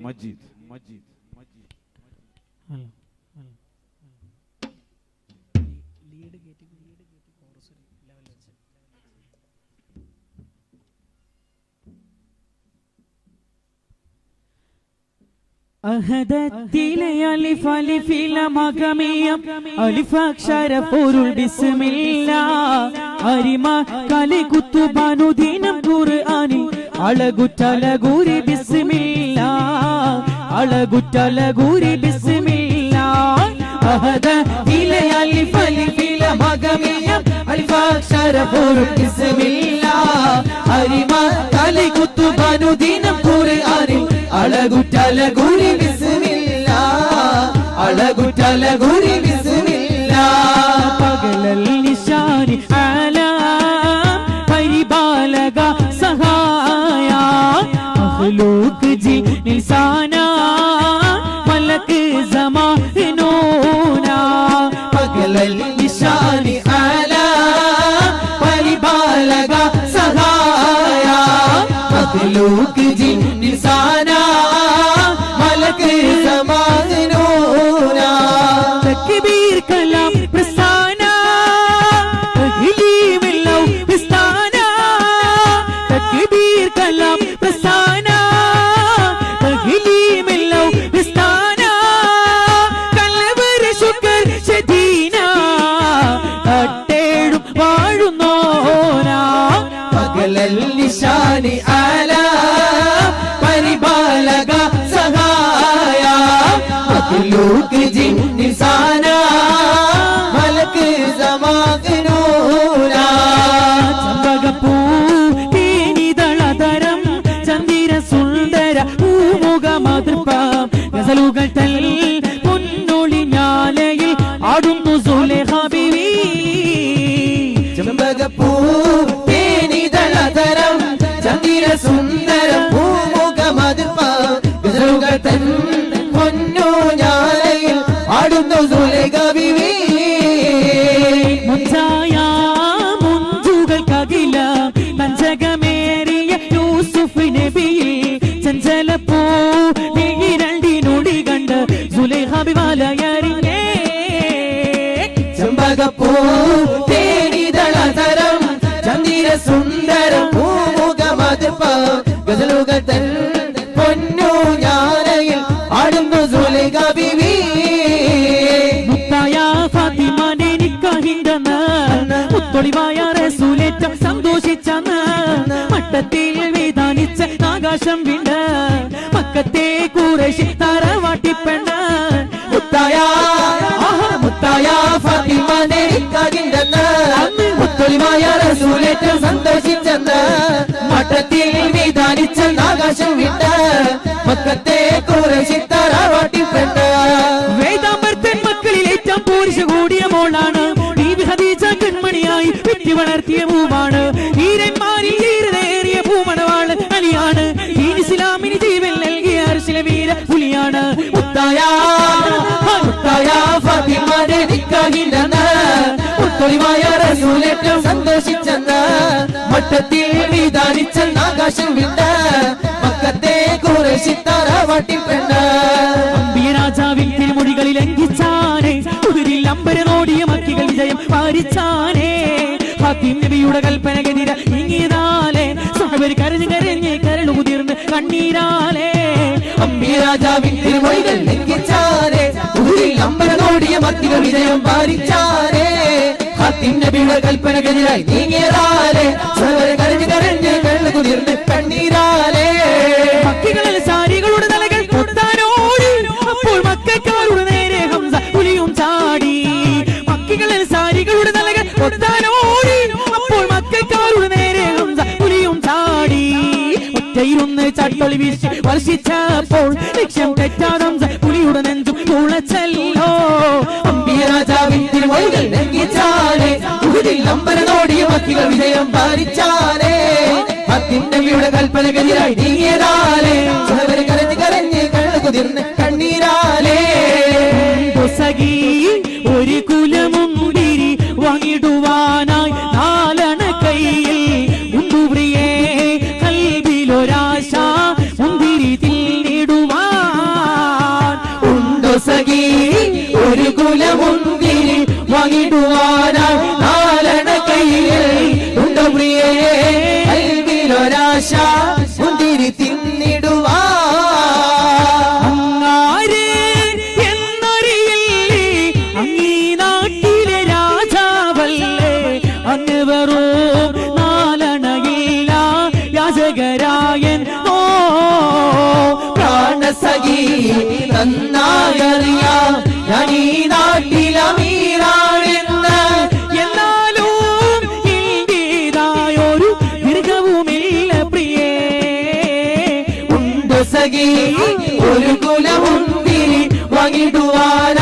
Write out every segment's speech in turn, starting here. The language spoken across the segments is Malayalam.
മജീദ്. മജീദ് മജീദ് അഹദത്തിലെ അലിഫ് അലിഫില മകമിയം. അലിഫാക്ഷര പൊരുൾ ബിസ്മില്ല. അരിമ കലി കുത്തുബാനുദീനം ഖുർആനിൽ. അളകുറ്റലകൂരി ബിസ്മില്ല. അളകുറ്റലകൂരി ബിസ്മില്ല. അഹദത്തിലെ അലിഫ് അലിഫില മഗമിയ. അൽഫാക്ഷര പൊരുൾ ബിസ്മില്ല. അരിമ കലി കുത്തുബാനുദീനം ഖുർആനിൽ. അളകുറ്റലകൂരി ബിസ്മില്ല. അളകുറ്റലകൂരി ബിസ്മില്ല. മഖ്ലൂഖ് ജിൻ നിസാന മഖ്ലൂഖ് ജിൻ ചെമ്പകപ്പൂ തേനിതളതരം ചന്ദിര സുന്ദരം പൂമുഖമതിപ്പുകൾ തൻ പൊന്നു ഞാനയിൽ ആടുന്നു സുലേഖ ബിവി മുത്തായ ഫാത്തിമാനെ നിക്കാഹിണ്ടെന്ന് മുത്തൊളിവായ റസൂലേറ്റം സന്തോഷിച്ചെന്ന് മട്ടത്തിൽ വേദാനിച്ച ആകാശം വിണ്ട് മക്കത്തെ കുറേശി തറവാട്ടിപ്പെണ്ണ് മുത്തൊളിമായ റസൂലേറ്റം സന്തോഷിച്ചെന്ന് മഠത്തിൽ വിധാനിച്ചെന്ന് ആകാശം വിട്ട് മക്കത്തെ കുറേശി തറവാട്ടിപ്പെട്ട് വേദാമ്പർത്തൻ മക്കളിൽ ഏറ്റവും പൂരിശ കൂടിയ മോളാണ്. ബീബി ഹദീജ കൺമണിയായി പെറ്റി വളർത്തിയ മഠത്തിൽ വിധാനിച്ചെന്ന് ആകാശം വിട്ട് മക്കത്തെ കുറേശി തറവാട്ടിപ്പെട്ട് രാജാവിൻ തിരുമൊഴികളിൽ ലംഘിച്ചാനെ കുതിരിൽ അമ്പര നോടിയ മക്കികൾ വിജയം പാരിച്ചാനെ ഹാത്തിം നബിയുടെ കൽപ്പനകെതിരെ ഇങ്ങിയതാലേ സഹബരി കരഞ്ഞ് കരഞ്ഞ് കരളു കുതിർന്ന് കണ്ണീരാലേ. അമ്പിരാജാവിൻ തിരുമൊഴികൾ കുതിരിൽ അമ്പര നോടിയ മക്കികൾ വിജയം ഹത്തിൻ നബിയുടെ കൽപ്പനക്കെതിരായി നീങ്ങിയതാലേ. സർവരെ കരഞ്ഞു കരഞ്ഞ് വെള്ള കുതിർന്ന് കണ്ണീരാലേ. മക്കികളിൽ സാരികളുടെ തലകൾ കൊത്താനോടി അപ്പോൾ മക്കാരുടെ നേരെ ഹംസ പുലിയും ചാടി. മക്കികളിൽ സാരികളുടെ തലകൾ കൊത്താനോടി അപ്പോൾ മക്കാരുടെ നേരെ ഹംസ പുലിയും ചാടി. ഒറ്റയിരുന്ന് ചട്ടൊളി വീശി വർഷിച്ചപ്പോൾ ലക്ഷ്യം തെറ്റാതെ പുലിയുടെ നെഞ്ചും തുളച്ചല്ലോ. അമ്പിരാജാവിൻ തിരുമൊഴികൾ ലംഘിച്ചാരേ ഉഹുരിൽ അമ്പരനോടിയ മത്തികൾ വിജയം പാലിച്ചാരേ ഹത്തിൻ നബിയുടെ കൽപ്പനക്കെതിരായി നീങ്ങിയതാലേ കരഞ്ഞ് കരഞ്ഞ് കണ്ണു കുതിർന്ന് നന്നായറിയാം. ഞാൻ ഈ നാട്ടിലമീറാണെന്ന് എന്നാലും ഇന്ത്യതായൊരു ദീർഘവുമില്ല പ്രിയേ. ഉണ്ട് സഖി? ഒരു കുലമുന്തിരി വകിടുവാൻ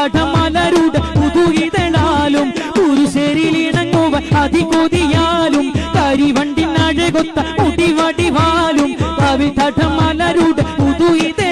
ആടമലരുടെ പുതുകിതളാലും പുതുശേരിലിണങ്ങുവ അതികൊതിയാലും കരിവണ്ടിനഴകൊത്ത മുടിവടിവാലും കവിതടമലരുടെ പുതുകിത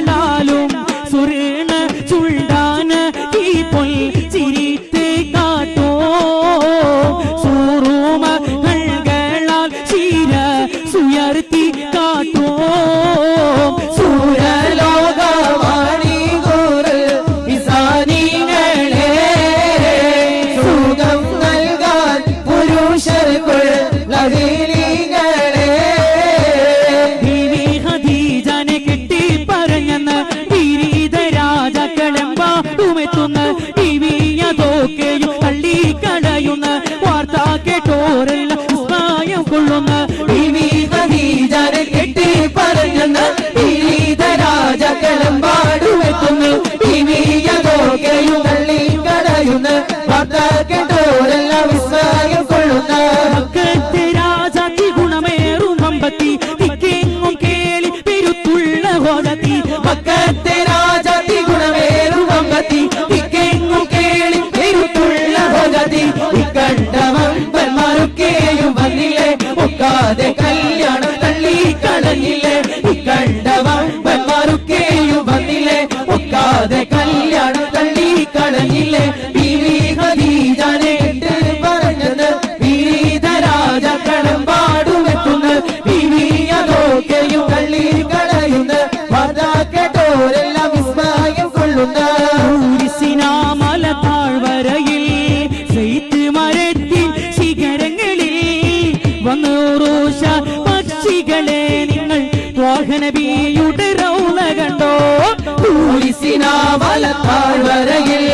ആലപ്പാഴ്വരയിൽ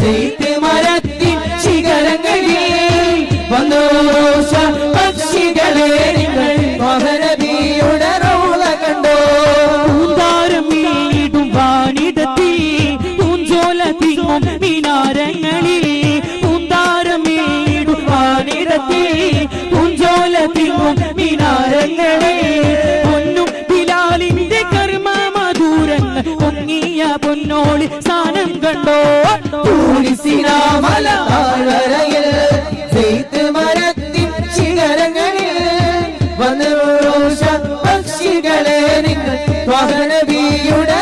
ചെയ്ത് മരത്തിൻ ശിഖരങ്ങളിൽ വന്നോഷ പക്ഷികളേ പൊന്നോളി സ്ഥാനം കണ്ടോ? മരത്തിൻ ശിഖരങ്ങളിൽ വന്നു പക്ഷികളെ നിങ്ങൾ വാഹനബിയുടെ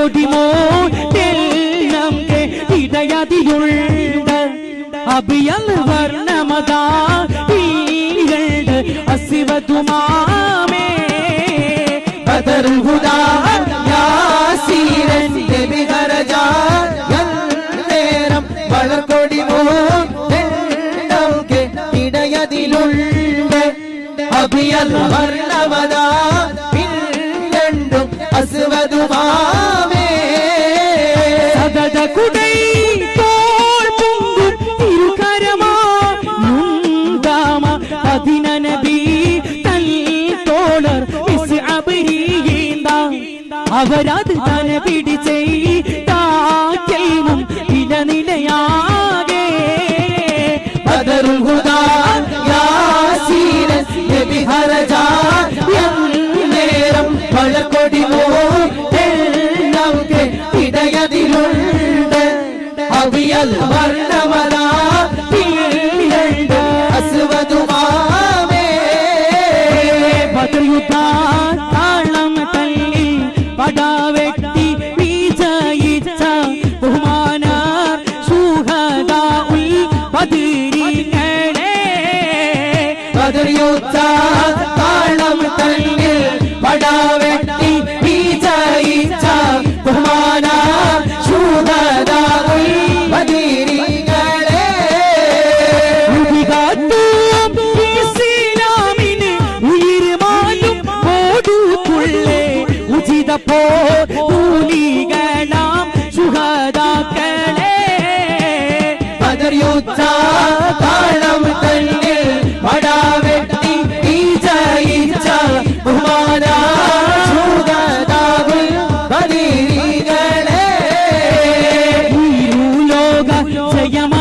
കൊടിമോട്ടിൽ നമ്മുടെ ഇടയതിയുള്ള അഭിയൽ വർണമതാ ഈരണ്ട് അസിവതുമാമേ ബദറുൽ ഹുദാ യാസീരൻ നബി ഹർജാ നേരം വളർക്കൊടി നമുക്ക് ഇടയതിലുള്ള അഭിയൽ വർണമതാ الندمان Yeah.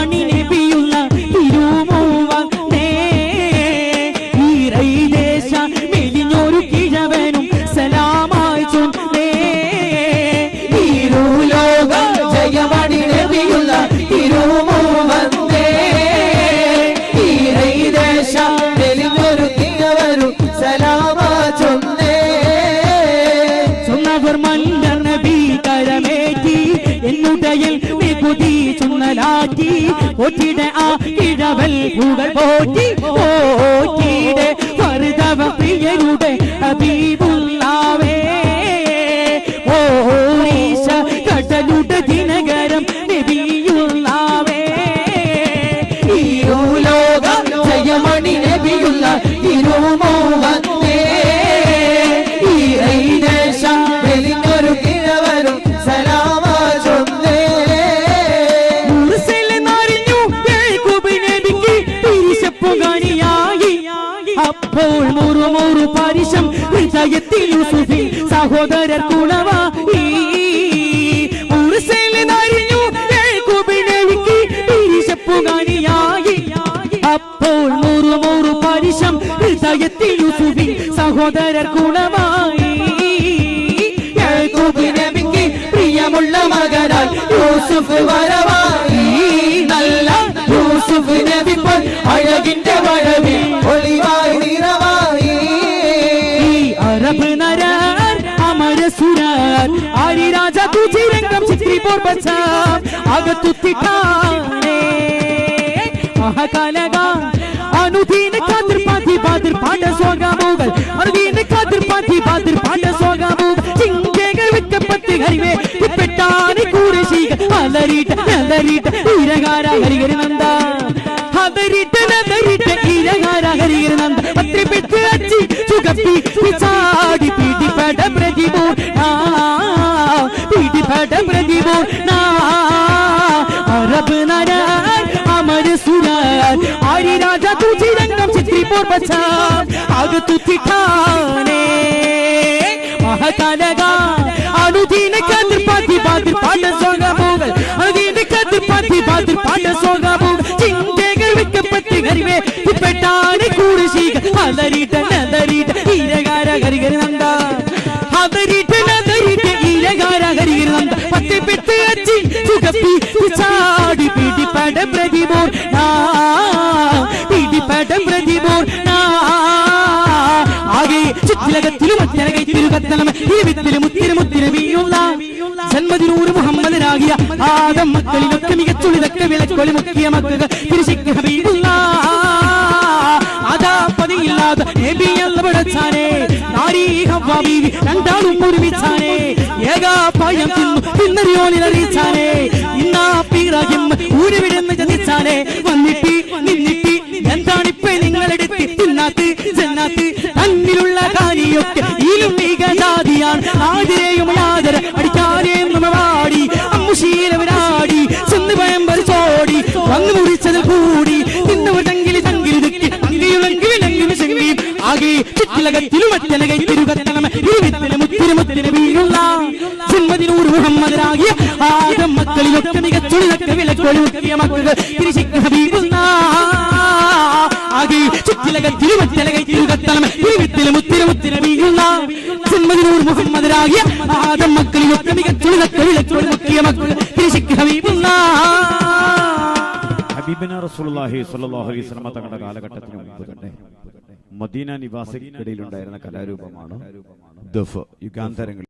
പോറ്റിട ആ കിഴവൽ പുകൾ പോറ്റി പോറ്റിട ഹൃദയത്തിൽ യൂസുഫിൽ സഹോദരർ കുണവായി അപ്പോൾ പരിശം സഹോദരർ നബിക്ക് പ്രിയമുള്ള മകനായി യൂസുഫ് വരവായി. നല്ല യൂസുഫ് നബി അഴകിന്റെ പോർബച്ച അകത്തുത്തിട്ടാണേ. മഹാകാലക അനുദീന കാതിർ പാതി ബാതിർ പാട സോഗാമുകൾ അനുദീന കാതിർ പാതി ബാതിർ പാട സോഗാമുകൾ ചിങ്കകൾ വെക്കപ്പെട്ട് ഹരിവേ പെട്ടാനി കൂരശീക അലറിട്ട് അലറിട്ട് ഈരകാര ഹരിഹരി നന്ദ. ഹതരിട്ട് നദരിട്ട് ഈരകാര ഹരിഹരി നന്ദ. പത്രി പെട്ട് അച്ചി ചുകപ്പി പിച്ചാടി പീടിപ്പട പ്രതിമോ പീടിപ്പട പ്രതിമോ അറബ് നരാൻ അമര സുരാൻ. ആരി രാജ തുജി രംഗം ചിത്രി പോർബച്ച അകത്തുത്തിട്ടാനേ മഹകാലക അനുദീന കതിർ പാതി ബാതിർ പാട സോഗമുകൾ അനുദീന കതിർ പാതി ബാതിർ പാട സോഗമുകൾ ചിന്തകൾ വെക്കപ്പെട്ട് ഹരിവേ പെട്ടാണ് കൂടിശീക അലറിട്ട നദറിട്ട ഈരകാര ഹരിഹര നന്ദ ഹതരിട്ട ചുകപ്പി ചാടി പിടിപ്പട പ്രതിമോർ നാ പിടിപ്പട പ്രതിമോർ ആകെ ചുറ്റിലകത്തിലും ഒറ്റലകை തിരുകത്തലം ഇരുവിത്തിലും മുത്തിരി മുത്തിരി വീഴുള്ള ജന്മതിനൂറ് മുഹമ്മദനാകിയ ആദം മക്കളിലൊക്കെ മികച്ചുള്ളിലൊക്കെ വിലക്കൊളി മുക്കിയ മക്കൾ തിരുശിക്ക് ഹബീബുള്ള. അതാ പതിയില്ലാതെ നബി എന്ന് വിളിച്ചാനേ നാരീ ഹവ്വ ബീവി രണ്ടാളും ഒരുമിച്ചാനേ. ഏകാപായം തിന്നു തിന്നറിയോനിൽ അറിയിച്ചാനേ ഇന്നാ പീറാഹിം ഊരുവിടുന്ന് ചതിച്ചാനേ വന്നിട്ട് നിന്നിട്ട് എന്താണിപ്പോ നിങ്ങളെടുത്ത് തിന്നാത്ത് ചെന്നാത്ത്? തന്നിലുള്ള കാര്യമൊക്കെ ഇലും മികജാതിയാണ് ആതിരെയും യാതര അടിക്കാരെയും വാടി അമ്മുശീലവരാടി ചെന്ന് പയമ്പർ പറിച്ചോടി വന്നു മുറിച്ചത് കൂടി. തിന്നവർ തങ്കിലി തങ്കിലി ദിക്കി അങ്കിയുളെങ്കിൽ വിലങ്കിലും ശങ്കിയും ആകെ ചുറ്റിലകത്തിലും മറ്റലകை തിരുകത്തണം. ഇരുവിത്തിലെ മുഹമ്മദരാകിയ ആദം മുക്കിയ മക്കൾ ആദം റസൂലുള്ളാഹി അലൈഹി വസല്ലം തങ്ങളുടെ കാലഘട്ടത്തിന് തന്നെ മദീന നിവാസികൾക്കിടയിലുണ്ടായിരുന്ന കലാരൂപമാണ് ദഫ് യുഗാന്തരങ്ങളിൽ.